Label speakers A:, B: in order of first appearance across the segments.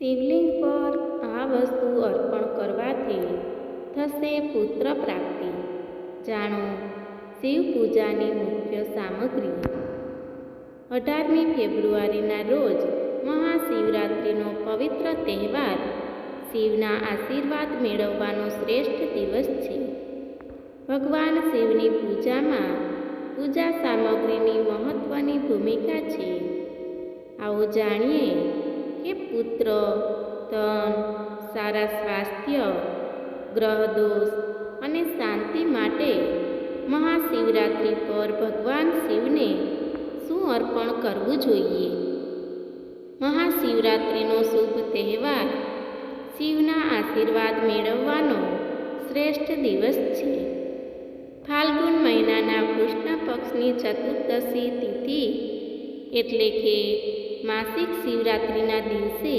A: શિવલિંગ પર આ વસ્તુ અર્પણ કરવાથી થશે પુત્ર પ્રાપ્તિ. જાણો શિવ પૂજાની મુખ્ય સામગ્રી. અઢારમી ફેબ્રુઆરીના રોજ મહાશિવરાત્રિનો પવિત્ર તહેવાર શિવના આશીર્વાદ મેળવવાનો શ્રેષ્ઠ દિવસ છે. ભગવાન શિવની પૂજામાં પૂજા સામગ્રીની મહત્વની ભૂમિકા છે. આવો જાણીએ કે પુત્ર, ધન, સારા સ્વાસ્થ્ય ગ્રહદોષ અને શાંતિ માટે મહાશિવરાત્રિ પર ભગવાન શિવને શું અર્પણ કરવું જોઈએ. મહાશિવરાત્રિનો શુભ તહેવાર શિવના આશીર્વાદ મેળવવાનો શ્રેષ્ઠ દિવસ છે. ફાલ્ગુન મહિનાના કૃષ્ણ પક્ષની ચતુર્દશી તિથિ એટલે કે માસિક શિવરાત્રિના દિવસે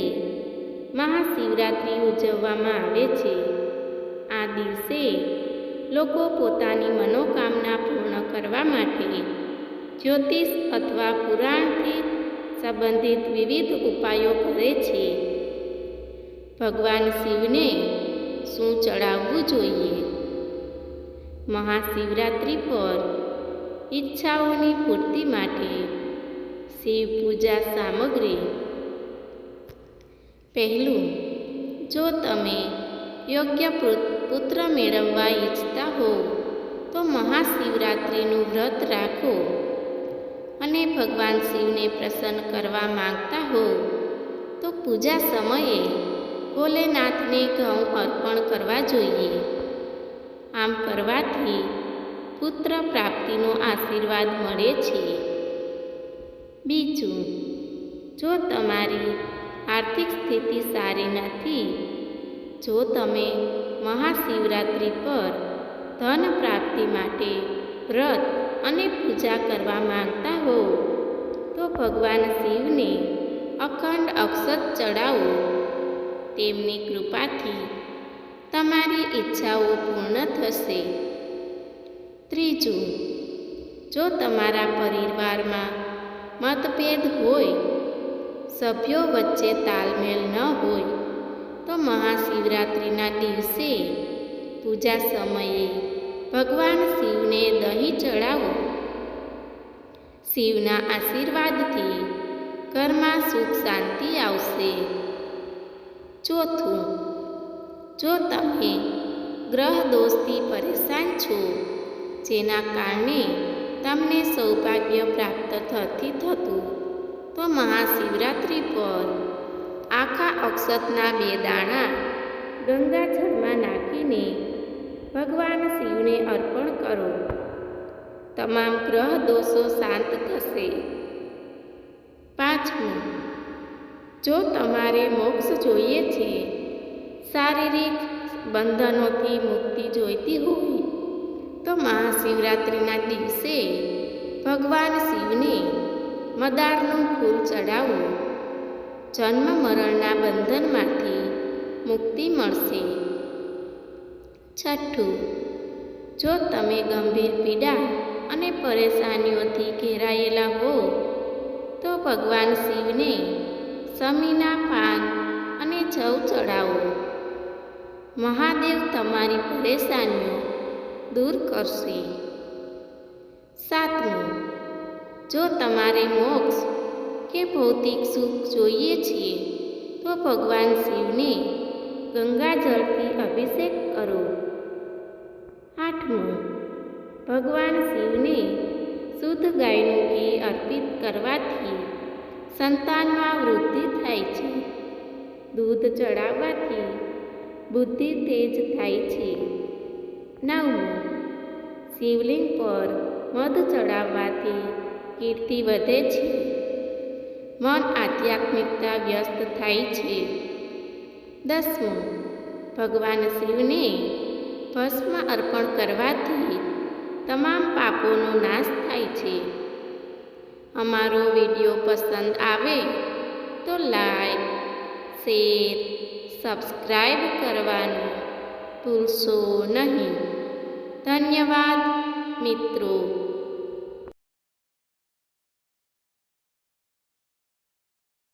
A: મહાશિવરાત્રિ ઉજવવામાં આવે છે. આ દિવસે લોકો પોતાની મનોકામના પૂર્ણ કરવા માટે જ્યોતિષ અથવા પુરાણથી સંબંધિત વિવિધ ઉપાયો કરે છે. ભગવાન શિવને શું ચડાવવું જોઈએ? મહાશિવરાત્રિ પર ઈચ્છાઓની પૂર્તિ માટે શિવ પૂજા સામગ્રી. પહેલું, જો તમે યોગ્ય પુત્ર મેળવવા ઈચ્છતા હો તો મહાશિવરાત્રિનું વ્રત રાખો. અને ભગવાન શિવને પ્રસન્ન કરવા માંગતા હો તો પૂજા સમયે ભોલેનાથને ઘઉં અર્પણ કરવા જોઈએ. આમ કરવાથી પુત્ર પ્રાપ્તિનો આશીર્વાદ મળે છે. બીજું, જો તમારી આર્થિક સ્થિતિ સારી નથી, જો તમે મહાશિવરાત્રિ પર ધન પ્રાપ્તિ માટે વ્રત અને પૂજા કરવા માંગતા હો, તો ભગવાન શિવને અખંડ અક્ષત ચડાવો તેમની કૃપાથી તમારી ઈચ્છાઓ પૂર્ણ થશે. ત્રીજું, જો તમારા પરિવારમાં મતભેદ હોય, સભ્યો વચ્ચે તાલમેલ ન હોય, તો મહાશિવરાત્રિના દિવસે પૂજા સમયે ભગવાન શિવને દહીં ચડાવો શિવના આશીર્વાદથી ઘરમાં સુખ શાંતિ આવશે. ચોથું, જો તમે ગ્રહ દોષથી પરેશાન છો, જેના કારણે તમને સૌભાગ્ય પ્રાપ્ત થતી થતું. તો મહાશિવરાત્રિ પર આખા અક્ષતના બે દાણા ગંગાજળમાં નાખીને ભગવાન શિવને અર્પણ કરો. તમામ ગ્રહ દોષો શાંત થશે. પાંચમું, જો તમારે મોક્ષ જોઈએ છે, શારીરિક બંધનોથી મુક્તિ જોઈતી હોય તો મહાશિવરાત્રિના દિવસે ભગવાન શિવને મદારનું ફૂલ ચડાવો જન્મ મરણના બંધનમાંથી મુક્તિ મળશે. છઠ્ઠું, જો તમે ગંભીર પીડા અને પરેશાનીઓથી ઘેરાયેલા હો, તો ભગવાન શિવને સમીના પાન અને જવ ચડાવો મહાદેવ તમારી પરેશાનીઓ દૂર કરશે. સાતમું, જો તમારે મોક્ષ કે ભૌતિક સુખ જોઈએ છીએ તો ભગવાન શિવને ગંગાજળથી અભિષેક કરો. આઠમું, ભગવાન શિવને શુદ્ધ ગાયનું ઘી અર્પિત કરવાથી સંતાનમાં વૃદ્ધિ થાય છે. દૂધ ચડાવવાથી બુદ્ધિ તેજ થાય છે. નવમું શિવલિંગ પર મધ ચડાવવાથી કીર્તિ વધે છે. મન આધ્યાત્મિકતા વ્યસ્ત થાય છે. દસમું, ભગવાન શિવને ભસ્મ અર્પણ કરવાથી તમામ પાપોનો નાશ થાય છે. અમારો વીડિયો પસંદ આવે તો લાઈક, શેર, સબસ્ક્રાઈબ કરવાનું ભૂલશો નહીં. ધન્યવાદ મિત્રો